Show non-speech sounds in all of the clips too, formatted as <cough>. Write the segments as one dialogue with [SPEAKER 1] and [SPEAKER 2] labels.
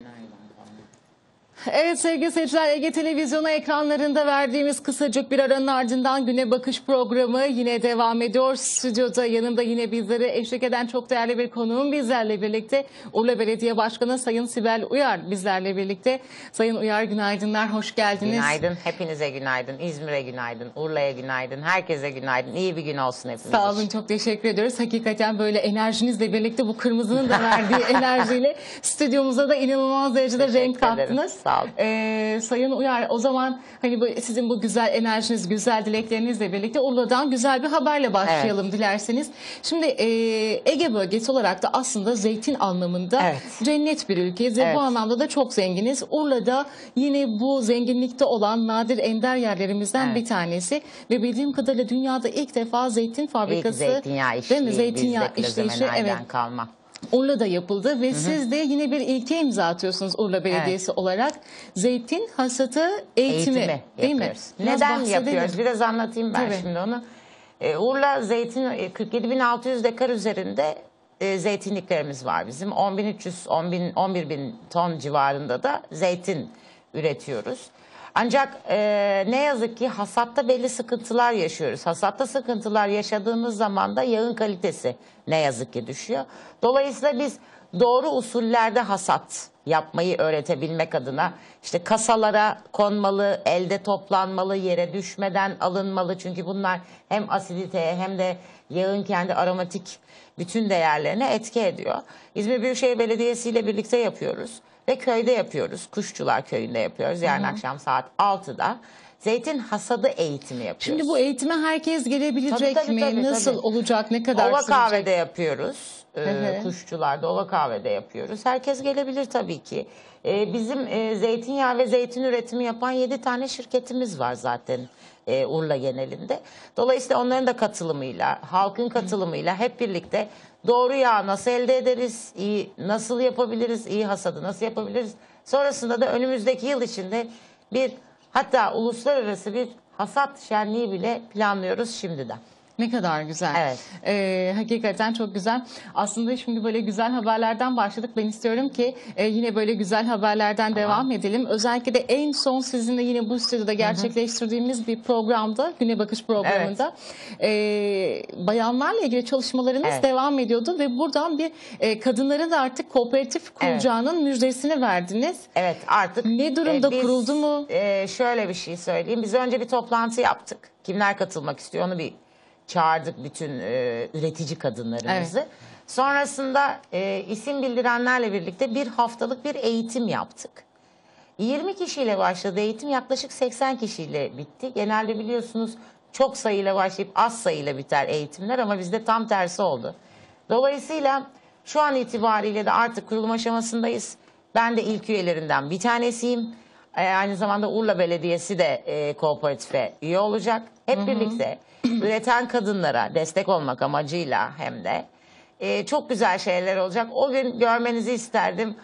[SPEAKER 1] 那一晚 Evet sevgili seyirciler Ege Televizyonu ekranlarında verdiğimiz kısacık bir aranın ardından Güne Bakış programı yine devam ediyor. Stüdyoda yanımda yine bizlere eşlik eden çok değerli bir konuğum bizlerle birlikte. Urla Belediye Başkanı Sayın Sibel Uyar bizlerle birlikte. Sayın Uyar günaydınlar, hoş geldiniz.
[SPEAKER 2] Günaydın. Hepinize günaydın. İzmir'e günaydın. Urla'ya günaydın. Herkese günaydın. İyi bir gün olsun hepimiz
[SPEAKER 1] Sağ olun çok teşekkür ediyoruz. Hakikaten böyle enerjinizle birlikte bu kırmızının da verdiği <laughs> enerjiyle stüdyomuza da inanılmaz derecede
[SPEAKER 2] Teşekkür
[SPEAKER 1] renk
[SPEAKER 2] ederim. Sağ olun.
[SPEAKER 1] Ee, Sayın Uyar o zaman hani bu, sizin bu güzel enerjiniz, güzel dileklerinizle birlikte Urla'dan güzel bir haberle başlayalım dilerseniz. Şimdi e, Ege bölgesi olarak da aslında zeytin anlamında
[SPEAKER 2] Evet.
[SPEAKER 1] cennet bir ülkeyiz ve
[SPEAKER 2] Evet.
[SPEAKER 1] bu anlamda da çok zenginiz. Urla'da yine bu zenginlikte olan nadir ender yerlerimizden
[SPEAKER 2] Evet.
[SPEAKER 1] bir tanesi ve bildiğim kadarıyla dünyada ilk defa zeytin
[SPEAKER 2] İlk
[SPEAKER 1] fabrikası
[SPEAKER 2] zeytinyağı
[SPEAKER 1] değil
[SPEAKER 2] işliği
[SPEAKER 1] mi? Zeytinyağı işleyişi evet
[SPEAKER 2] kalma.
[SPEAKER 1] Urla'da yapıldı ve siz de yine bir ilke imza atıyorsunuz Urla Belediyesi olarak. Zeytin hasatı eğitimi,
[SPEAKER 2] Eğitimi
[SPEAKER 1] değil mi? Biraz
[SPEAKER 2] Neden yapıyoruz? Biraz anlatayım ben
[SPEAKER 1] Tabii.
[SPEAKER 2] şimdi onu. Ee, Urla zeytin e, 47.600 dekar üzerinde e, zeytinliklerimiz var bizim. 10.300 10.000 11.000 ton civarında da zeytin üretiyoruz. Ancak e, ne yazık ki hasatta belli sıkıntılar yaşıyoruz. Hasatta sıkıntılar yaşadığımız zaman da yağın kalitesi ne yazık ki düşüyor. Dolayısıyla biz doğru usullerde hasat yapmayı öğretebilmek adına işte kasalara konmalı, elde toplanmalı, yere düşmeden alınmalı. Çünkü bunlar hem asiditeye hem de yağın kendi aromatik bütün değerlerine etki ediyor. İzmir Büyükşehir Belediyesi ile birlikte yapıyoruz ve köyde yapıyoruz. Kuşçular Köyü'nde yapıyoruz. Yarın akşam saat 6'da zeytin hasadı eğitimi yapıyoruz.
[SPEAKER 1] Şimdi bu eğitime herkes gelebilecek
[SPEAKER 2] Tabii, tabii,
[SPEAKER 1] mi?
[SPEAKER 2] tabii,
[SPEAKER 1] Nasıl
[SPEAKER 2] tabii.
[SPEAKER 1] olacak? Ne kadar
[SPEAKER 2] Ova
[SPEAKER 1] sürecek?
[SPEAKER 2] kahvede yapıyoruz. Ee, kuşçularda ova kahvede yapıyoruz. Herkes gelebilir tabii ki. Ee, bizim e, zeytinyağı ve zeytin üretimi yapan 7 tane şirketimiz var zaten e, Urla genelinde. Dolayısıyla onların da katılımıyla, halkın katılımıyla hep birlikte doğru yağ nasıl elde ederiz, iyi nasıl yapabiliriz, iyi hasadı nasıl yapabiliriz. Sonrasında da önümüzdeki yıl içinde bir hatta uluslararası bir hasat şenliği bile planlıyoruz şimdiden.
[SPEAKER 1] Ne kadar güzel.
[SPEAKER 2] Evet.
[SPEAKER 1] Ee, hakikaten çok güzel. Aslında şimdi böyle güzel haberlerden başladık. Ben istiyorum ki e, yine böyle güzel haberlerden devam edelim. Özellikle de en son sizinle yine bu stüdyoda gerçekleştirdiğimiz bir programda, Güne Bakış programında e, bayanlarla ilgili çalışmalarınız
[SPEAKER 2] Evet.
[SPEAKER 1] devam ediyordu ve buradan bir e, kadınların da artık kooperatif kuracağının müjdesini verdiniz.
[SPEAKER 2] Evet artık.
[SPEAKER 1] Ne durumda,
[SPEAKER 2] biz,
[SPEAKER 1] kuruldu mu?
[SPEAKER 2] e, şöyle bir şey söyleyeyim. Biz önce bir toplantı yaptık. Kimler katılmak istiyor onu bir çağırdık bütün e, üretici kadınlarımızı. Sonrasında e, isim bildirenlerle birlikte bir haftalık bir eğitim yaptık. 20 kişiyle başladı eğitim yaklaşık 80 kişiyle bitti. Genelde biliyorsunuz çok sayıyla başlayıp az sayıyla biter eğitimler ama bizde tam tersi oldu. Dolayısıyla şu an itibariyle de artık kurulum aşamasındayız. Ben de ilk üyelerinden bir tanesiyim. Ee, aynı zamanda Urla Belediyesi de e, kooperatife üye olacak. Hep birlikte <clears throat> üreten kadınlara destek olmak amacıyla hem de e, çok güzel şeyler olacak. O gün görmenizi isterdim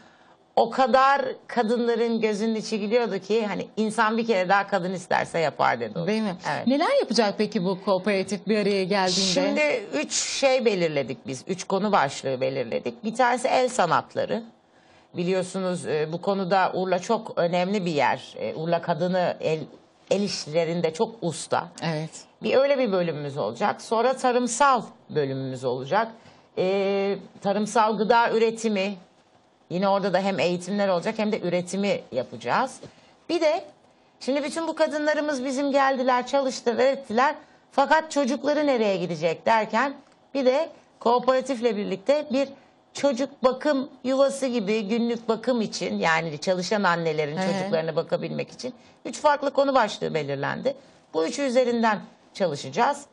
[SPEAKER 2] o kadar kadınların gözünün içi gülüyordu ki hani insan bir kere daha kadın isterse yapar dedi. o.
[SPEAKER 1] Değil mi?
[SPEAKER 2] Evet.
[SPEAKER 1] Neler yapacak peki bu kooperatif bir araya geldiğinde?
[SPEAKER 2] Şimdi üç şey belirledik biz. Üç konu başlığı belirledik. Bir tanesi el sanatları. Biliyorsunuz e, bu konuda Urla çok önemli bir yer. E, Urla kadını el, el işlerinde çok usta.
[SPEAKER 1] Evet.
[SPEAKER 2] Bir öyle bir bölümümüz olacak. Sonra tarımsal bölümümüz olacak. Ee, tarımsal gıda üretimi. Yine orada da hem eğitimler olacak hem de üretimi yapacağız. Bir de şimdi bütün bu kadınlarımız bizim geldiler, çalıştılar, ettiler. Fakat çocukları nereye gidecek derken bir de kooperatifle birlikte bir çocuk bakım yuvası gibi günlük bakım için yani çalışan annelerin
[SPEAKER 1] Hı hı.
[SPEAKER 2] çocuklarına bakabilmek için üç farklı konu başlığı belirlendi. Bu üçü üzerinden çalışacağız.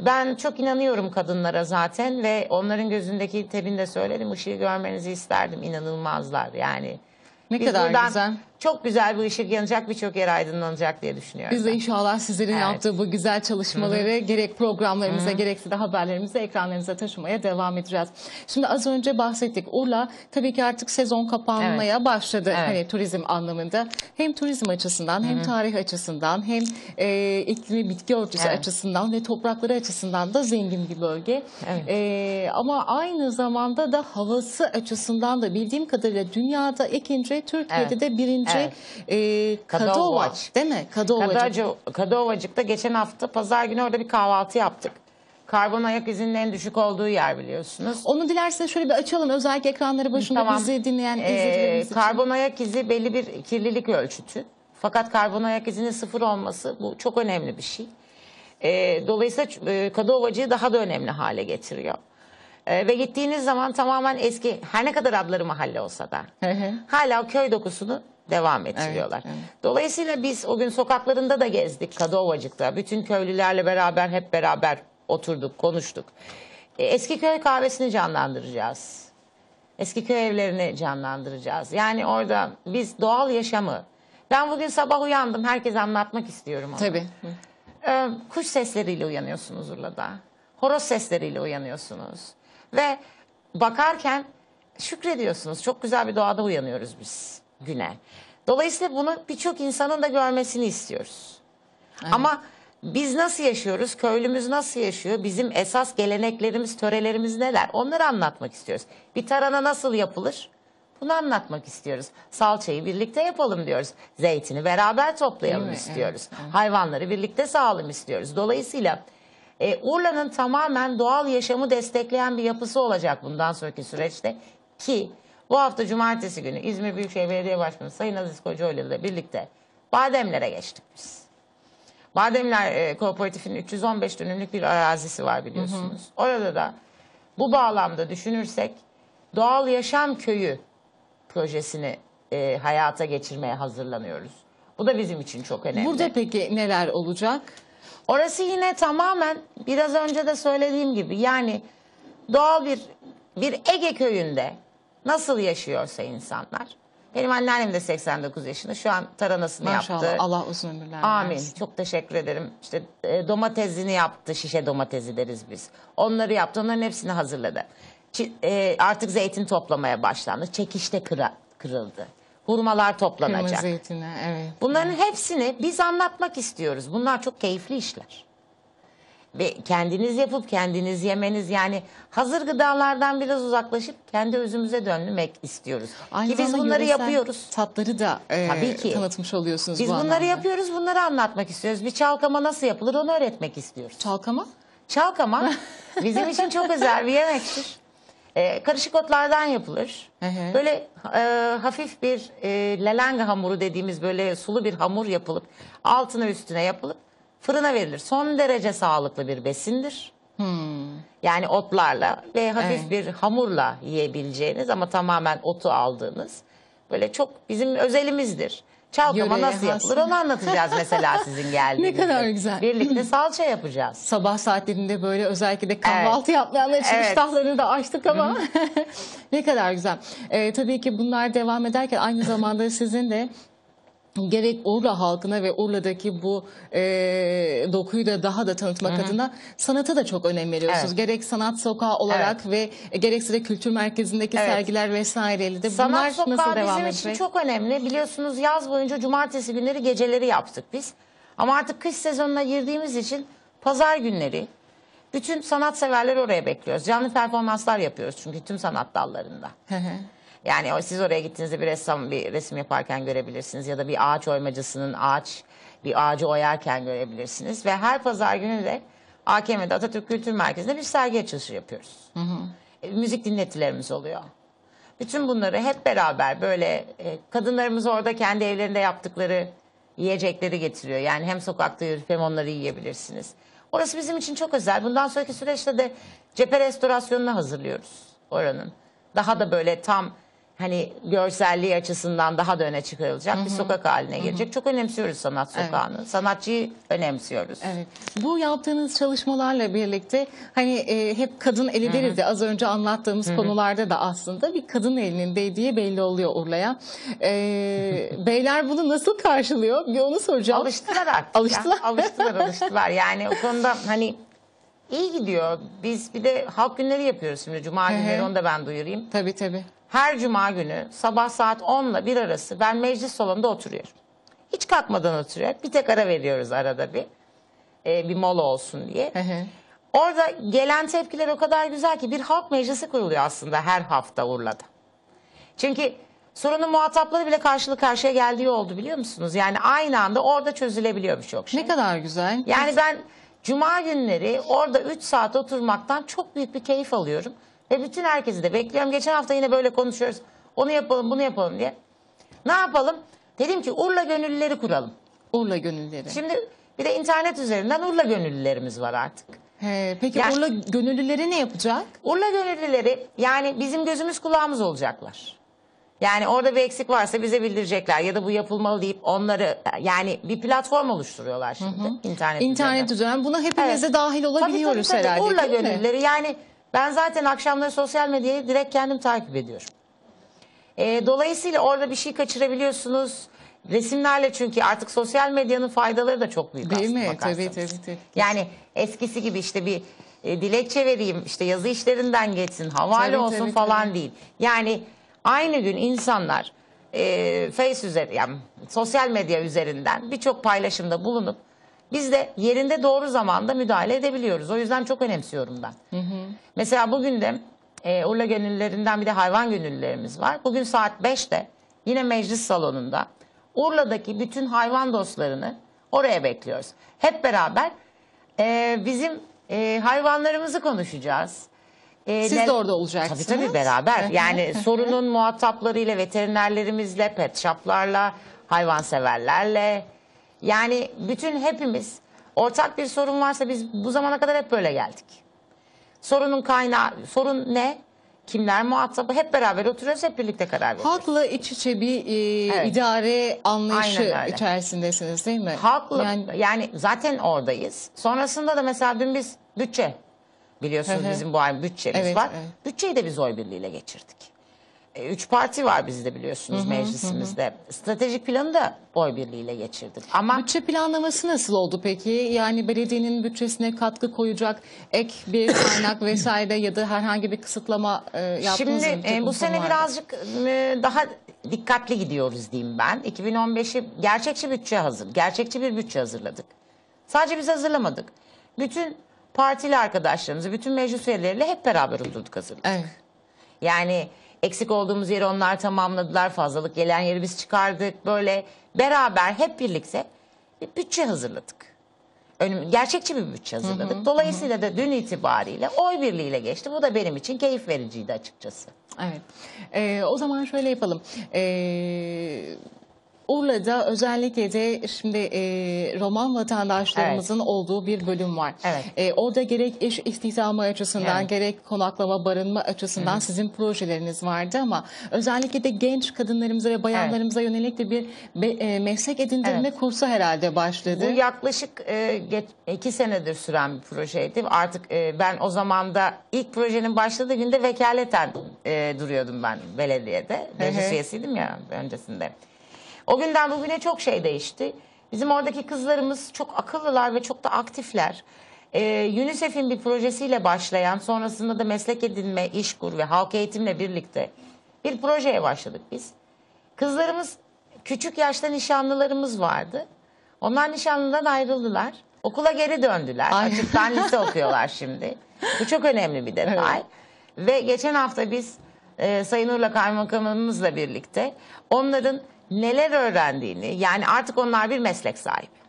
[SPEAKER 2] Ben çok inanıyorum kadınlara zaten ve onların gözündeki tebinde söyledim ışığı görmenizi isterdim inanılmazlar yani.
[SPEAKER 1] Ne
[SPEAKER 2] Biz
[SPEAKER 1] kadar
[SPEAKER 2] buradan
[SPEAKER 1] güzel.
[SPEAKER 2] Çok güzel bir ışık yanacak, birçok yer aydınlanacak diye düşünüyorum.
[SPEAKER 1] Biz de inşallah sizlerin
[SPEAKER 2] Evet.
[SPEAKER 1] yaptığı bu güzel çalışmaları gerek programlarımıza gerekse de haberlerimize ekranlarımıza taşımaya devam edeceğiz. Şimdi az önce bahsettik. Urla tabii ki artık sezon kapanmaya başladı
[SPEAKER 2] Evet.
[SPEAKER 1] hani turizm anlamında. Hem turizm açısından hem tarih açısından hem e, iklimi bitki örtüsü
[SPEAKER 2] Evet.
[SPEAKER 1] açısından ve toprakları açısından da zengin bir bölge.
[SPEAKER 2] Evet.
[SPEAKER 1] E, ama aynı zamanda da havası açısından da bildiğim kadarıyla dünyada ikinci, Türkiye'de
[SPEAKER 2] Evet.
[SPEAKER 1] de birinci
[SPEAKER 2] Evet.
[SPEAKER 1] e, Kadova
[SPEAKER 2] Kadovac.
[SPEAKER 1] değil mi? Kadovacık.
[SPEAKER 2] Kadıovacı, Kadıovacık'ta geçen hafta pazar günü orada bir kahvaltı yaptık. Karbon ayak izinin en düşük olduğu yer biliyorsunuz.
[SPEAKER 1] Onu dilerseniz şöyle bir açalım. Özellikle ekranları başında
[SPEAKER 2] Tamam.
[SPEAKER 1] bizi dinleyen
[SPEAKER 2] Ee,
[SPEAKER 1] için.
[SPEAKER 2] karbon ayak izi belli bir kirlilik ölçütü. Fakat karbon ayak izinin sıfır olması bu çok önemli bir şey. Ee, dolayısıyla e, daha da önemli hale getiriyor. Ee, ve gittiğiniz zaman tamamen eski her ne kadar adları mahalle olsa da hala o köy dokusunu devam ettiriyorlar.
[SPEAKER 1] Evet, evet.
[SPEAKER 2] Dolayısıyla biz o gün sokaklarında da gezdik Kadıovacık'ta. Bütün köylülerle beraber hep beraber oturduk, konuştuk. E, eski köy kahvesini canlandıracağız. Eski köy evlerini canlandıracağız. Yani orada biz doğal yaşamı ben bugün sabah uyandım. Herkese anlatmak istiyorum onu.
[SPEAKER 1] Tabii.
[SPEAKER 2] Ee, kuş sesleriyle uyanıyorsunuz Urla'da. Horoz sesleriyle uyanıyorsunuz. Ve bakarken şükrediyorsunuz. Çok güzel bir doğada uyanıyoruz biz güne. Dolayısıyla bunu birçok insanın da görmesini istiyoruz. Ama biz nasıl yaşıyoruz? Köylümüz nasıl yaşıyor? Bizim esas geleneklerimiz, törelerimiz neler? Onları anlatmak istiyoruz. Bir tarhana nasıl yapılır? Bunu anlatmak istiyoruz. Salçayı birlikte yapalım diyoruz. Zeytini beraber toplayalım
[SPEAKER 1] Değil mi?
[SPEAKER 2] istiyoruz. Hayvanları birlikte sağalım istiyoruz. Dolayısıyla e, Urla'nın tamamen doğal yaşamı destekleyen bir yapısı olacak bundan sonraki süreçte. Ki bu hafta cumartesi günü İzmir Büyükşehir Belediye Başkanı Sayın Aziz Kocaoğlu ile birlikte Bademlere geçtik biz. Bademler e, Kooperatif'in 315 dönümlük bir arazisi var biliyorsunuz. Orada da bu bağlamda düşünürsek doğal yaşam köyü projesini e, hayata geçirmeye hazırlanıyoruz. Bu da bizim için çok önemli.
[SPEAKER 1] Burada peki neler olacak?
[SPEAKER 2] Orası yine tamamen biraz önce de söylediğim gibi yani doğal bir bir Ege köyünde nasıl yaşıyorsa insanlar. Benim anneannem de 89 yaşında şu an taranasını
[SPEAKER 1] Maşallah
[SPEAKER 2] yaptı.
[SPEAKER 1] Allah uzun ömürler
[SPEAKER 2] Amin.
[SPEAKER 1] versin.
[SPEAKER 2] Çok teşekkür ederim. İşte e, domatesini yaptı. Şişe domatesi deriz biz. Onları yaptı. Onların hepsini hazırladı. Çi- e, artık zeytin toplamaya başlandı. Çekişte kıra, kırıldı. Hurmalar toplanacak.
[SPEAKER 1] Kırmızı zeytini evet.
[SPEAKER 2] Bunların hepsini biz anlatmak istiyoruz. Bunlar çok keyifli işler. Ve kendiniz yapıp kendiniz yemeniz yani hazır gıdalardan biraz uzaklaşıp kendi özümüze dönmek istiyoruz.
[SPEAKER 1] Aynı
[SPEAKER 2] Ki biz bunları yapıyoruz.
[SPEAKER 1] Tatları da e,
[SPEAKER 2] Tabii ki.
[SPEAKER 1] tanıtmış oluyorsunuz
[SPEAKER 2] Biz
[SPEAKER 1] bu
[SPEAKER 2] bunları
[SPEAKER 1] anlamda.
[SPEAKER 2] yapıyoruz, bunları anlatmak istiyoruz. Bir çalkama nasıl yapılır onu öğretmek istiyoruz.
[SPEAKER 1] Çalkama?
[SPEAKER 2] Çalkama <laughs> bizim için çok özel bir yemektir. Ee, karışık otlardan yapılır.
[SPEAKER 1] Hı hı.
[SPEAKER 2] Böyle e, hafif bir e, lalanga hamuru dediğimiz böyle sulu bir hamur yapılıp altına üstüne yapılıp fırına verilir. Son derece sağlıklı bir besindir. Yani otlarla ve hafif
[SPEAKER 1] Evet.
[SPEAKER 2] bir hamurla yiyebileceğiniz ama tamamen otu aldığınız böyle çok bizim özelimizdir. Çalkama
[SPEAKER 1] Yöreye
[SPEAKER 2] nasıl yapılır onu anlatacağız mesela sizin <laughs> geldiğinizde.
[SPEAKER 1] kadar güzel.
[SPEAKER 2] Birlikte salça yapacağız.
[SPEAKER 1] Sabah saatlerinde böyle özellikle de kahvaltı yapmayanlar için
[SPEAKER 2] Evet.
[SPEAKER 1] iştahlarını da açtık ama <laughs> ne kadar güzel. Ee, tabii ki bunlar devam ederken aynı zamanda sizin de gerek Urla halkına ve Urla'daki bu e, dokuyu da daha da tanıtmak adına sanata da çok önem veriyorsunuz.
[SPEAKER 2] Evet.
[SPEAKER 1] Gerek sanat sokağı olarak ve gerekse de kültür merkezindeki
[SPEAKER 2] Evet.
[SPEAKER 1] sergiler vesaireyle de
[SPEAKER 2] Sanat
[SPEAKER 1] bunlar
[SPEAKER 2] sokağı
[SPEAKER 1] nasıl devam
[SPEAKER 2] bizim
[SPEAKER 1] edecek?
[SPEAKER 2] için çok önemli. Biliyorsunuz yaz boyunca cumartesi günleri geceleri yaptık biz. Ama artık kış sezonuna girdiğimiz için pazar günleri bütün sanatseverleri oraya bekliyoruz. Canlı performanslar yapıyoruz çünkü tüm sanat dallarında.
[SPEAKER 1] Hı hı.
[SPEAKER 2] Yani o- siz oraya gittiğinizde bir ressam bir resim yaparken görebilirsiniz ya da bir ağaç oymacısının ağaç bir ağacı oyarken görebilirsiniz ve her pazar günü de AKM'de Atatürk Kültür Merkezi'nde bir sergi açılışı yapıyoruz. E, müzik dinletilerimiz oluyor. Bütün bunları hep beraber böyle e, kadınlarımız orada kendi evlerinde yaptıkları yiyecekleri getiriyor. Yani hem sokakta yürüyüp hem onları yiyebilirsiniz. Orası bizim için çok özel. Bundan sonraki süreçte de cephe restorasyonunu hazırlıyoruz oranın. Daha da böyle tam hani görselliği açısından daha da öne çıkarılacak bir sokak haline gelecek. Çok önemsiyoruz sanat sokağını. Sanatçıyı önemsiyoruz.
[SPEAKER 1] Evet. Bu yaptığınız çalışmalarla birlikte hani e, hep kadın eli deriz ya az önce anlattığımız konularda da aslında bir kadın elinin değdiği belli oluyor Urla'ya. E, <laughs> beyler bunu nasıl karşılıyor? Bir onu soracağım.
[SPEAKER 2] Alıştılar artık.
[SPEAKER 1] Alıştılar.
[SPEAKER 2] Ya. Alıştılar, alıştılar. Yani o konuda hani iyi gidiyor. Biz bir de halk günleri yapıyoruz şimdi. Cuma
[SPEAKER 1] Hı hı.
[SPEAKER 2] günleri onu da ben duyurayım.
[SPEAKER 1] Tabii tabii.
[SPEAKER 2] Her cuma günü sabah saat 10 ile 1 arası ben meclis salonunda oturuyorum. Hiç kalkmadan oturuyorum. Bir tek ara veriyoruz arada bir. Ee, bir mola olsun diye.
[SPEAKER 1] Hı hı.
[SPEAKER 2] Orada gelen tepkiler o kadar güzel ki bir halk meclisi kuruluyor aslında her hafta Urla'da. Çünkü sorunun muhatapları bile karşılık karşıya geldiği oldu biliyor musunuz? Yani aynı anda orada çözülebiliyor birçok şey.
[SPEAKER 1] Ne kadar güzel.
[SPEAKER 2] Yani ben cuma günleri orada 3 saat oturmaktan çok büyük bir keyif alıyorum. Ve bütün herkesi de bekliyorum. Geçen hafta yine böyle konuşuyoruz. Onu yapalım bunu yapalım diye. Ne yapalım? Dedim ki Urla gönüllüleri kuralım.
[SPEAKER 1] Urla gönülleri.
[SPEAKER 2] Şimdi bir de internet üzerinden Urla gönüllülerimiz var artık.
[SPEAKER 1] He, peki
[SPEAKER 2] Yani-
[SPEAKER 1] Urla gönüllüleri ne yapacak?
[SPEAKER 2] Urla gönüllüleri yani bizim gözümüz kulağımız olacaklar. Yani orada bir eksik varsa bize bildirecekler ya da bu yapılmalı deyip onları yani bir platform oluşturuyorlar şimdi internet
[SPEAKER 1] İnternet
[SPEAKER 2] üzerinden.
[SPEAKER 1] üzerinden buna hepimiz de
[SPEAKER 2] Evet.
[SPEAKER 1] dahil olabiliyoruz
[SPEAKER 2] Tabii, tabii, tabii.
[SPEAKER 1] herhalde.
[SPEAKER 2] Urla gönüllüleri yani ben zaten akşamları sosyal medyayı direkt kendim takip ediyorum. Ee, dolayısıyla orada bir şey kaçırabiliyorsunuz. Resimlerle çünkü artık sosyal medyanın faydaları da çok büyük
[SPEAKER 1] Değil
[SPEAKER 2] aslında
[SPEAKER 1] mi?
[SPEAKER 2] bakarsanız.
[SPEAKER 1] Tabii, tabii, tabii.
[SPEAKER 2] Yani eskisi gibi işte bir e, dilekçe vereyim işte yazı işlerinden geçsin havale
[SPEAKER 1] Tabii,
[SPEAKER 2] olsun
[SPEAKER 1] tabii,
[SPEAKER 2] falan
[SPEAKER 1] tabii.
[SPEAKER 2] değil. Yani aynı gün insanlar e, Face üzeri yani sosyal medya üzerinden birçok paylaşımda bulunup biz de yerinde doğru zamanda müdahale edebiliyoruz. O yüzden çok önemsiyorum ben. Mesela bugün de e, Urla gönüllülerinden bir de hayvan gönüllülerimiz var. Bugün saat 5'te yine meclis salonunda Urla'daki bütün hayvan dostlarını oraya bekliyoruz. Hep beraber e, bizim e, hayvanlarımızı konuşacağız. E,
[SPEAKER 1] Siz de orada olacaksınız.
[SPEAKER 2] Tabii tabii beraber. Yani sorunun muhataplarıyla, veterinerlerimizle, pet shoplarla, hayvanseverlerle. Yani bütün hepimiz ortak bir sorun varsa biz bu zamana kadar hep böyle geldik. Sorunun kaynağı, sorun ne? Kimler muhatabı? Hep beraber oturuyoruz, hep birlikte karar veriyoruz.
[SPEAKER 1] Halkla iç içe bir e,
[SPEAKER 2] Evet.
[SPEAKER 1] idare anlayışı içerisindesiniz değil mi?
[SPEAKER 2] Halkla
[SPEAKER 1] Yani
[SPEAKER 2] yani, zaten oradayız. Sonrasında da mesela dün biz bütçe biliyorsunuz
[SPEAKER 1] Hı hı.
[SPEAKER 2] bizim bu ay bütçemiz
[SPEAKER 1] Evet,
[SPEAKER 2] var.
[SPEAKER 1] evet.
[SPEAKER 2] Bütçeyi de biz oy birliğiyle geçirdik. E, Üç parti var bizde biliyorsunuz meclisimizde. Stratejik planı da oy birliğiyle geçirdik. Ama
[SPEAKER 1] bütçe planlaması nasıl oldu peki? Yani belediyenin bütçesine katkı koyacak ek bir kaynak <coughs> vesaire ya da herhangi bir kısıtlama e, yaptınız
[SPEAKER 2] Şimdi e, bu sene
[SPEAKER 1] konularda?
[SPEAKER 2] birazcık e, daha dikkatli gidiyoruz diyeyim ben. 2015'i gerçekçi bütçe hazır. Gerçekçi bir bütçe hazırladık. Sadece biz hazırlamadık. Bütün partili arkadaşlarımızı, bütün meclis üyeleriyle hep beraber oturduk hazırladık.
[SPEAKER 1] Evet.
[SPEAKER 2] Yani eksik olduğumuz yeri onlar tamamladılar. Fazlalık gelen yeri biz çıkardık. Böyle beraber hep birlikte bir bütçe hazırladık. Önüm, gerçekçi bir bütçe hazırladık. Dolayısıyla da dün itibariyle oy birliğiyle geçti. Bu da benim için keyif vericiydi açıkçası.
[SPEAKER 1] Evet. Ee, o zaman şöyle yapalım. Ee, Urla'da özellikle de şimdi e, Roman vatandaşlarımızın olduğu bir bölüm var.
[SPEAKER 2] Evet.
[SPEAKER 1] Ee, orada gerek iş istihdamı açısından
[SPEAKER 2] Evet.
[SPEAKER 1] gerek konaklama barınma açısından sizin projeleriniz vardı ama özellikle de genç kadınlarımıza ve bayanlarımıza yönelik de bir be- e, meslek edindirme
[SPEAKER 2] Evet.
[SPEAKER 1] kursu herhalde başladı.
[SPEAKER 2] Bu yaklaşık e, geç- iki senedir süren bir projeydi. Artık e, ben o zaman da ilk projenin başladığı günde vekaleten e, duruyordum ben belediyede. Meclis
[SPEAKER 1] hı.
[SPEAKER 2] üyesiydim ya öncesinde. O günden bugüne çok şey değişti. Bizim oradaki kızlarımız çok akıllılar ve çok da aktifler. E, UNICEF'in bir projesiyle başlayan sonrasında da meslek edinme, işkur ve halk eğitimle birlikte bir projeye başladık biz. Kızlarımız küçük yaşta nişanlılarımız vardı. Onlar nişanlıdan ayrıldılar. Okula geri döndüler.
[SPEAKER 1] Ay.
[SPEAKER 2] Açıktan lise okuyorlar şimdi. Bu çok önemli bir detay. Ve geçen hafta biz e, Sayın Urla Kaymakamımızla birlikte onların neler öğrendiğini yani artık onlar bir meslek sahibi.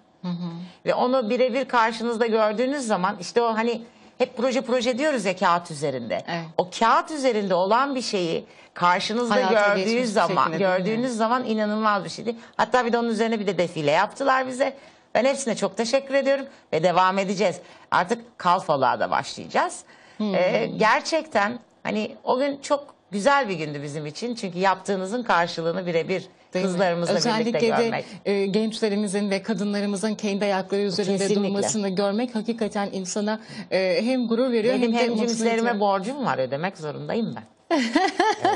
[SPEAKER 2] Ve onu birebir karşınızda gördüğünüz zaman işte o hani hep proje proje diyoruz ya kağıt üzerinde.
[SPEAKER 1] Evet.
[SPEAKER 2] O kağıt üzerinde olan bir şeyi karşınızda
[SPEAKER 1] Hayata
[SPEAKER 2] gördüğünüz zaman gördüğünüz zaman inanılmaz bir şeydi. Hatta bir de onun üzerine bir de defile yaptılar bize. Ben hepsine çok teşekkür ediyorum ve devam edeceğiz. Artık kalfalığa da başlayacağız. Ee, gerçekten hani o gün çok güzel bir gündü bizim için. Çünkü yaptığınızın karşılığını birebir
[SPEAKER 1] Değil mi?
[SPEAKER 2] kızlarımızla
[SPEAKER 1] Özellikle
[SPEAKER 2] birlikte
[SPEAKER 1] de
[SPEAKER 2] görmek.
[SPEAKER 1] e, gençlerimizin ve kadınlarımızın kendi ayakları üzerinde
[SPEAKER 2] Kesinlikle.
[SPEAKER 1] durmasını görmek hakikaten insana e, hem gurur veriyor
[SPEAKER 2] Benim
[SPEAKER 1] hem de
[SPEAKER 2] hem
[SPEAKER 1] mutlu
[SPEAKER 2] cinslerime borcum var ödemek zorundayım ben. <laughs>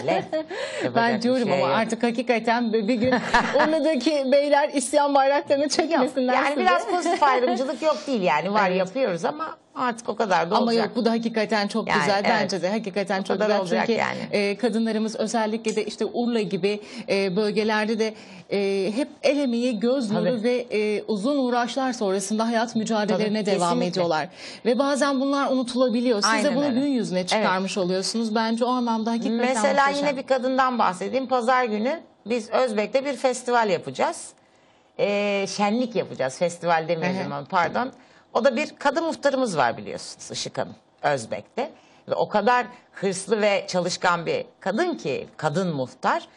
[SPEAKER 2] Öyle. Yapacak
[SPEAKER 1] Ben diyorum
[SPEAKER 2] şey
[SPEAKER 1] ama
[SPEAKER 2] yok.
[SPEAKER 1] artık hakikaten bir gün <laughs> Urla'daki beyler isyan bayraklarını
[SPEAKER 2] Yok.
[SPEAKER 1] çekmesinler
[SPEAKER 2] Yani
[SPEAKER 1] size.
[SPEAKER 2] biraz pozitif ayrımcılık yok değil yani var
[SPEAKER 1] Evet.
[SPEAKER 2] yapıyoruz ama artık o kadar da
[SPEAKER 1] Ama
[SPEAKER 2] olacak.
[SPEAKER 1] yok bu da hakikaten çok
[SPEAKER 2] Yani
[SPEAKER 1] güzel.
[SPEAKER 2] evet.
[SPEAKER 1] Bence de hakikaten çok güzel.
[SPEAKER 2] olacak
[SPEAKER 1] Çünkü
[SPEAKER 2] yani.
[SPEAKER 1] e, kadınlarımız özellikle de işte Urla gibi e, bölgelerde de e, hep el emeği, göz nuru
[SPEAKER 2] Tabii.
[SPEAKER 1] ve e, uzun uğraşlar sonrasında hayat mücadelelerine
[SPEAKER 2] Tabii,
[SPEAKER 1] devam
[SPEAKER 2] kesinlikle.
[SPEAKER 1] ediyorlar. Ve bazen bunlar unutulabiliyor. Siz de
[SPEAKER 2] Aynen
[SPEAKER 1] bunu
[SPEAKER 2] öyle.
[SPEAKER 1] gün yüzüne çıkarmış oluyorsunuz. Bence o anlamda hakikaten
[SPEAKER 2] Mesela
[SPEAKER 1] muhteşem.
[SPEAKER 2] yine bir kadından bahsedeyim. Pazar günü biz Özbek'te bir festival yapacağız. Ee, şenlik yapacağız. Festival demeyelim
[SPEAKER 1] Hı hı.
[SPEAKER 2] O da bir kadın muhtarımız var biliyorsunuz Işık Hanım Özbek'te. Ve o kadar hırslı ve çalışkan bir kadın ki kadın muhtar.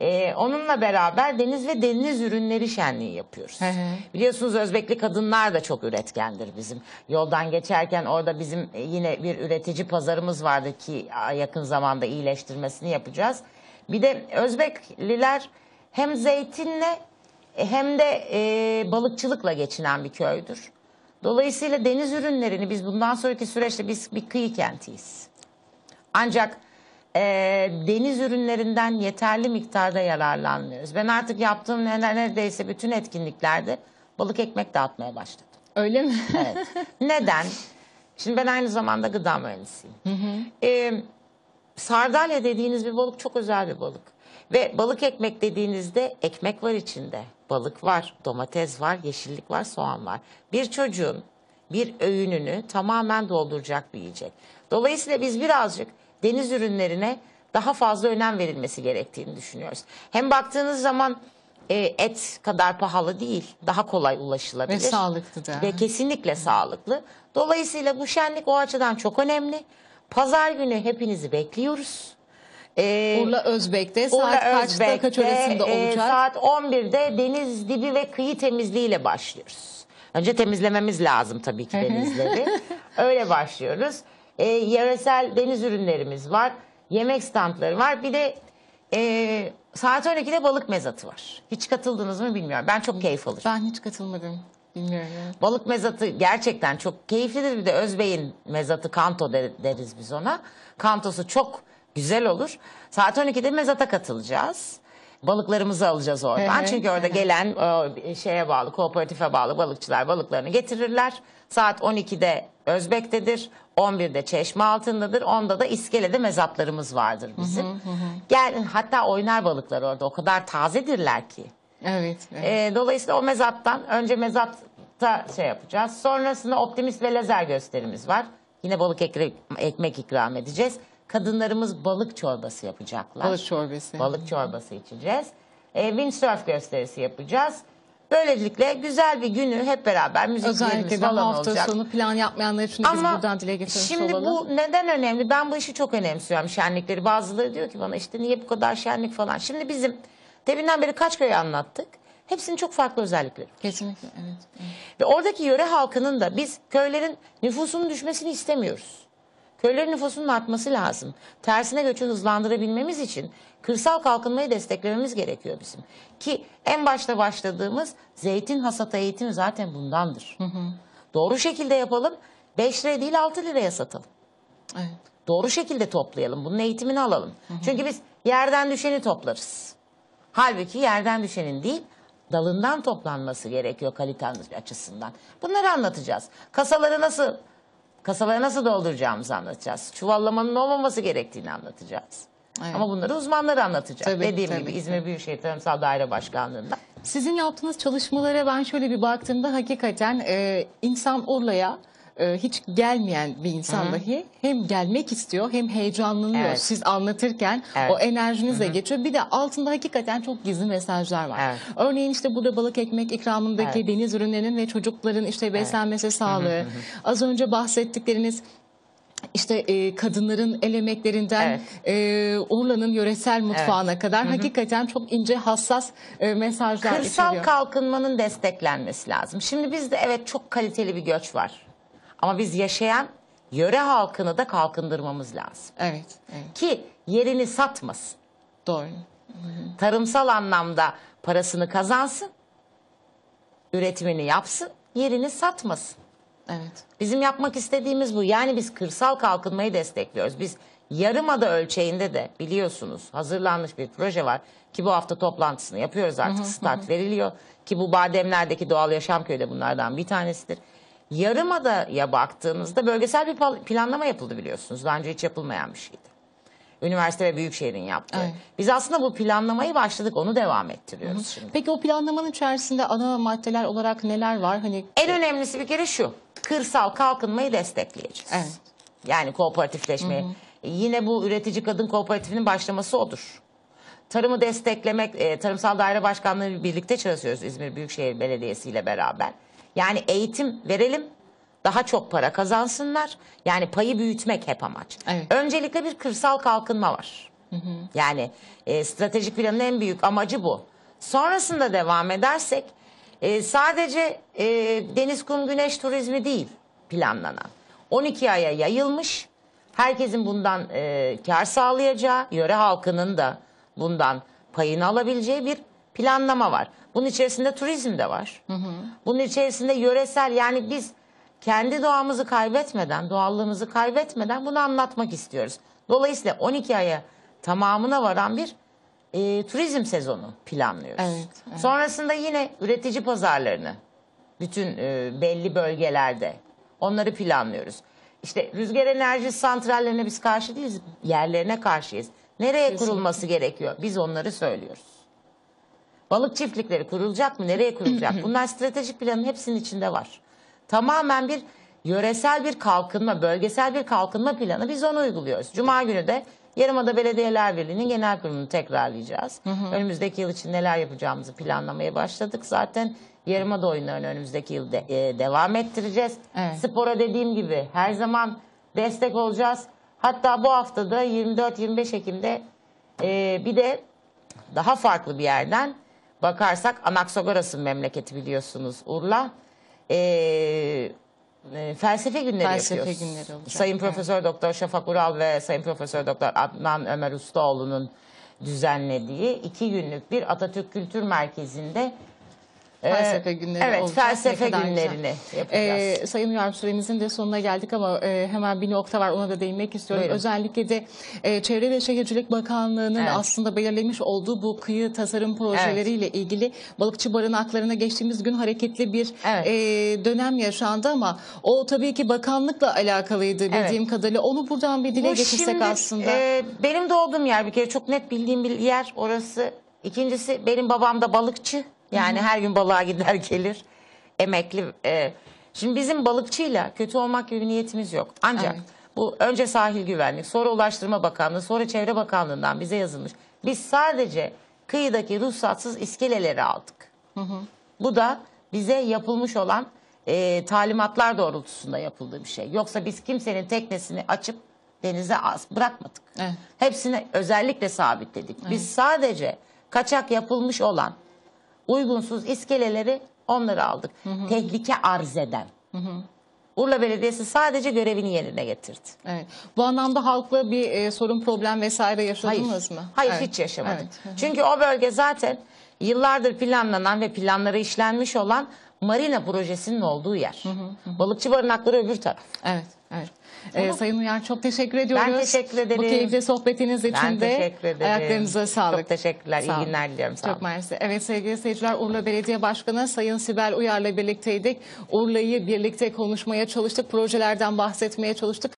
[SPEAKER 2] Ee, onunla beraber deniz ve deniz ürünleri şenliği yapıyoruz.
[SPEAKER 1] Hı hı.
[SPEAKER 2] Biliyorsunuz Özbekli kadınlar da çok üretkendir bizim. Yoldan geçerken orada bizim e, yine bir üretici pazarımız vardı ki yakın zamanda iyileştirmesini yapacağız. Bir de Özbekliler hem zeytinle e, hem de e, balıkçılıkla geçinen bir köydür. Dolayısıyla deniz ürünlerini biz bundan sonraki süreçte biz bir kıyı kentiyiz. Ancak e, deniz ürünlerinden yeterli miktarda yararlanmıyoruz. Ben artık yaptığım ne- neredeyse bütün etkinliklerde balık ekmek dağıtmaya başladım.
[SPEAKER 1] Öyle mi?
[SPEAKER 2] Evet. <laughs> Neden? Şimdi ben aynı zamanda gıda mühendisiyim. E, sardalya dediğiniz bir balık çok özel bir balık. Ve balık ekmek dediğinizde ekmek var içinde. Balık var, domates var, yeşillik var, soğan var. Bir çocuğun bir öğününü tamamen dolduracak bir yiyecek. Dolayısıyla biz birazcık deniz ürünlerine daha fazla önem verilmesi gerektiğini düşünüyoruz. Hem baktığınız zaman e, et kadar pahalı değil, daha kolay ulaşılabilir.
[SPEAKER 1] Ve sağlıklı da.
[SPEAKER 2] Ve kesinlikle sağlıklı. Dolayısıyla bu şenlik o açıdan çok önemli. Pazar günü hepinizi bekliyoruz. Ee,
[SPEAKER 1] Urla Özbek'te
[SPEAKER 2] Urla
[SPEAKER 1] saat kaçta
[SPEAKER 2] Özbek'te,
[SPEAKER 1] kaç arasında
[SPEAKER 2] e,
[SPEAKER 1] olacak?
[SPEAKER 2] saat 11'de deniz dibi ve kıyı temizliğiyle başlıyoruz. Önce temizlememiz lazım tabii ki denizleri. <laughs> Öyle başlıyoruz. E, yöresel deniz ürünlerimiz var. Yemek standları var. Bir de e, saat 12'de balık mezatı var. Hiç katıldınız mı bilmiyorum. Ben çok keyif alırım.
[SPEAKER 1] Ben hiç katılmadım. Bilmiyorum.
[SPEAKER 2] Balık mezatı gerçekten çok keyiflidir. Bir de Özbey'in mezatı kanto de- deriz biz ona. Kantosu çok güzel olur. Saat 12'de mezata katılacağız. Balıklarımızı alacağız oradan.
[SPEAKER 1] Hı hı,
[SPEAKER 2] Çünkü orada
[SPEAKER 1] hı hı.
[SPEAKER 2] gelen o, şeye bağlı, kooperatife bağlı balıkçılar balıklarını getirirler. Saat 12'de Özbek'tedir. 11'de Çeşme altındadır. 10'da da İskele'de mezatlarımız vardır bizim. Gel, hatta oynar balıklar orada. O kadar tazedirler ki.
[SPEAKER 1] Evet. evet.
[SPEAKER 2] E, dolayısıyla o mezattan önce mezatta şey yapacağız. Sonrasında optimist ve lazer gösterimiz var. Yine balık ekmek ikram edeceğiz. Kadınlarımız balık çorbası yapacaklar.
[SPEAKER 1] Balık çorbası.
[SPEAKER 2] Balık çorbası içeceğiz. E, windsurf gösterisi yapacağız. Böylelikle güzel bir günü hep beraber müziklerimiz
[SPEAKER 1] Özellikle de
[SPEAKER 2] falan
[SPEAKER 1] hafta
[SPEAKER 2] olacak.
[SPEAKER 1] sonu plan yapmayanlar için de biz
[SPEAKER 2] Ama
[SPEAKER 1] buradan dile getirmiş
[SPEAKER 2] şimdi
[SPEAKER 1] olalım.
[SPEAKER 2] bu neden önemli? Ben bu işi çok önemsiyorum şenlikleri. Bazıları diyor ki bana işte niye bu kadar şenlik falan. Şimdi bizim deminden beri kaç köy anlattık. Hepsinin çok farklı özellikleri. var.
[SPEAKER 1] Kesinlikle evet. evet.
[SPEAKER 2] Ve oradaki yöre halkının da biz köylerin nüfusunun düşmesini istemiyoruz. Köylerin nüfusunun artması lazım. Tersine göçü hızlandırabilmemiz için kırsal kalkınmayı desteklememiz gerekiyor bizim. Ki en başta başladığımız zeytin hasat eğitimi zaten bundandır. Doğru şekilde yapalım. 5 liraya değil 6 liraya satalım.
[SPEAKER 1] evet.
[SPEAKER 2] Doğru şekilde toplayalım. Bunun eğitimini alalım. Çünkü biz yerden düşeni toplarız. Halbuki yerden düşenin değil, dalından toplanması gerekiyor kalite açısından. Bunları anlatacağız. Kasaları nasıl kasaları nasıl dolduracağımızı anlatacağız. Çuvallamanın olmaması gerektiğini anlatacağız.
[SPEAKER 1] Evet.
[SPEAKER 2] Ama bunları uzmanlar anlatacak.
[SPEAKER 1] Tabii,
[SPEAKER 2] Dediğim
[SPEAKER 1] tabii,
[SPEAKER 2] gibi. İzmir Büyükşehir Tarımsal Daire Başkanlığı'nda.
[SPEAKER 1] Sizin yaptığınız çalışmalara ben şöyle bir baktığımda hakikaten e, insan Urla'ya hiç gelmeyen bir insan dahi hem gelmek istiyor hem heyecanlanıyor.
[SPEAKER 2] Evet.
[SPEAKER 1] Siz anlatırken
[SPEAKER 2] Evet.
[SPEAKER 1] o enerjinizle geçiyor. Bir de altında hakikaten çok gizli mesajlar var.
[SPEAKER 2] Evet.
[SPEAKER 1] Örneğin işte burada balık ekmek ikramındaki
[SPEAKER 2] Evet.
[SPEAKER 1] deniz ürünlerinin ve çocukların işte beslenmesi sağlığı. Az önce bahsettikleriniz işte e, kadınların el emeklerinden
[SPEAKER 2] Evet.
[SPEAKER 1] e, Urla'nın yöresel mutfağına kadar hakikaten çok ince hassas e, mesajlar
[SPEAKER 2] Kırsal
[SPEAKER 1] içeriyor.
[SPEAKER 2] kalkınmanın desteklenmesi lazım. Şimdi bizde evet çok kaliteli bir göç var. Ama biz yaşayan yöre halkını da kalkındırmamız lazım.
[SPEAKER 1] Evet, evet.
[SPEAKER 2] Ki yerini satmasın.
[SPEAKER 1] Doğru.
[SPEAKER 2] Tarımsal anlamda parasını kazansın. Üretimini yapsın. Yerini satmasın.
[SPEAKER 1] Evet.
[SPEAKER 2] Bizim yapmak istediğimiz bu. Yani biz kırsal kalkınmayı destekliyoruz. Biz yarımada ölçeğinde de biliyorsunuz hazırlanmış bir proje var ki bu hafta toplantısını yapıyoruz artık start veriliyor ki bu Bademler'deki Doğal Yaşam Köyü de bunlardan bir tanesidir. Yarımada'ya baktığınızda bölgesel bir planlama yapıldı biliyorsunuz. Daha önce hiç yapılmayan bir şeydi. Üniversite ve Büyükşehir'in yaptığı.
[SPEAKER 1] Evet.
[SPEAKER 2] Biz aslında bu planlamayı başladık onu devam ettiriyoruz şimdi.
[SPEAKER 1] Peki o planlamanın içerisinde ana maddeler olarak neler var? Hani
[SPEAKER 2] En önemlisi bir kere şu. Kırsal kalkınmayı destekleyeceğiz.
[SPEAKER 1] Evet.
[SPEAKER 2] Yani kooperatifleşmeyi. Yine bu üretici kadın kooperatifinin başlaması odur. Tarımı desteklemek, e, Tarımsal Daire Başkanlığı birlikte çalışıyoruz İzmir Büyükşehir Belediyesi ile beraber. Yani eğitim verelim, daha çok para kazansınlar. Yani payı büyütmek hep amaç.
[SPEAKER 1] Evet.
[SPEAKER 2] Öncelikle bir kırsal kalkınma var. Yani e, stratejik planın en büyük amacı bu. Sonrasında devam edersek e, sadece e, deniz, kum, güneş turizmi değil planlanan. 12 aya yayılmış. Herkesin bundan e, kar sağlayacağı, yöre halkının da bundan payını alabileceği bir planlama var. Bunun içerisinde turizm de var. Bunun içerisinde yöresel yani biz kendi doğamızı kaybetmeden, doğallığımızı kaybetmeden bunu anlatmak istiyoruz. Dolayısıyla 12 aya tamamına varan bir e, turizm sezonu planlıyoruz.
[SPEAKER 1] Evet, evet.
[SPEAKER 2] Sonrasında yine üretici pazarlarını bütün e, belli bölgelerde onları planlıyoruz. İşte rüzgar enerji santrallerine biz karşı değiliz, yerlerine karşıyız. Nereye kurulması gerekiyor? Biz onları söylüyoruz. Balık çiftlikleri kurulacak mı? Nereye kurulacak? Bunlar stratejik planın hepsinin içinde var. Tamamen bir yöresel bir kalkınma, bölgesel bir kalkınma planı biz onu uyguluyoruz. Cuma günü de Yarımada Belediyeler Birliği'nin genel kurulunu tekrarlayacağız. Önümüzdeki yıl için neler yapacağımızı planlamaya başladık. Zaten Yarımada oyunlarını önümüzdeki yıl de- e, devam ettireceğiz.
[SPEAKER 1] Evet.
[SPEAKER 2] Spora dediğim gibi her zaman destek olacağız. Hatta bu haftada 24-25 Ekim'de e, bir de daha farklı bir yerden bakarsak Anaksagoras'ın memleketi biliyorsunuz Urla. Ee, e, felsefe günleri
[SPEAKER 1] Felsefe
[SPEAKER 2] yapıyoruz.
[SPEAKER 1] günleri olacak,
[SPEAKER 2] Sayın
[SPEAKER 1] evet.
[SPEAKER 2] Profesör Doktor Şafak Ural ve Sayın Profesör Doktor Adnan Ömer Ustaoğlu'nun düzenlediği iki günlük bir Atatürk Kültür Merkezi'nde
[SPEAKER 1] Felsefe günleri
[SPEAKER 2] evet,
[SPEAKER 1] olacak.
[SPEAKER 2] felsefe günlerini yapacağız.
[SPEAKER 1] Ee, Sayın Uyar süremizin de sonuna geldik ama e, hemen bir nokta var ona da değinmek istiyorum.
[SPEAKER 2] Buyurun.
[SPEAKER 1] Özellikle de e, Çevre ve Şehircilik Bakanlığı'nın
[SPEAKER 2] Evet.
[SPEAKER 1] aslında belirlemiş olduğu bu kıyı tasarım projeleriyle ilgili balıkçı barınaklarına geçtiğimiz gün hareketli bir
[SPEAKER 2] Evet.
[SPEAKER 1] e, dönem yaşandı ama o tabii ki bakanlıkla alakalıydı bildiğim kadarıyla. Onu buradan bir dile
[SPEAKER 2] Bu
[SPEAKER 1] getirsek
[SPEAKER 2] şimdi,
[SPEAKER 1] aslında.
[SPEAKER 2] e, benim doğduğum yer bir kere çok net bildiğim bir yer orası. İkincisi benim babam da balıkçı. Yani her gün balığa gider gelir. Emekli. e, şimdi bizim balıkçıyla kötü olmak gibi bir niyetimiz yok. Ancak
[SPEAKER 1] Evet.
[SPEAKER 2] bu önce sahil güvenlik, sonra Ulaştırma Bakanlığı, sonra Çevre Bakanlığı'ndan bize yazılmış. Biz sadece kıyıdaki ruhsatsız iskeleleri aldık. Bu da bize yapılmış olan e, talimatlar doğrultusunda yapıldığı bir şey. Yoksa biz kimsenin teknesini açıp denize az bırakmadık.
[SPEAKER 1] Evet.
[SPEAKER 2] Hepsini özellikle sabitledik. Biz sadece kaçak yapılmış olan uygunsuz iskeleleri onları aldık. Tehlike arz eden. Urla Belediyesi sadece görevini yerine getirdi.
[SPEAKER 1] Evet. Bu anlamda halkla bir e, sorun problem vesaire yaşadınız mı?
[SPEAKER 2] Hayır
[SPEAKER 1] Evet.
[SPEAKER 2] hiç yaşamadık.
[SPEAKER 1] Evet.
[SPEAKER 2] Çünkü o bölge zaten yıllardır planlanan ve planları işlenmiş olan marina projesinin olduğu yer. Balıkçı barınakları öbür taraf.
[SPEAKER 1] Evet, evet. Ee, Sayın Uyar çok teşekkür ediyoruz.
[SPEAKER 2] Ben teşekkür ederim.
[SPEAKER 1] Bu keyifli sohbetiniz için
[SPEAKER 2] Ben
[SPEAKER 1] de
[SPEAKER 2] teşekkür ederim.
[SPEAKER 1] ayaklarınıza sağlık.
[SPEAKER 2] Çok teşekkürler.
[SPEAKER 1] Sağ
[SPEAKER 2] İyi günler diliyorum. Sağ
[SPEAKER 1] Çok
[SPEAKER 2] olun.
[SPEAKER 1] mersi. Evet sevgili seyirciler Urla Belediye Başkanı Sayın Sibel Uyar'la birlikteydik. Urla'yı birlikte konuşmaya çalıştık. Projelerden bahsetmeye çalıştık.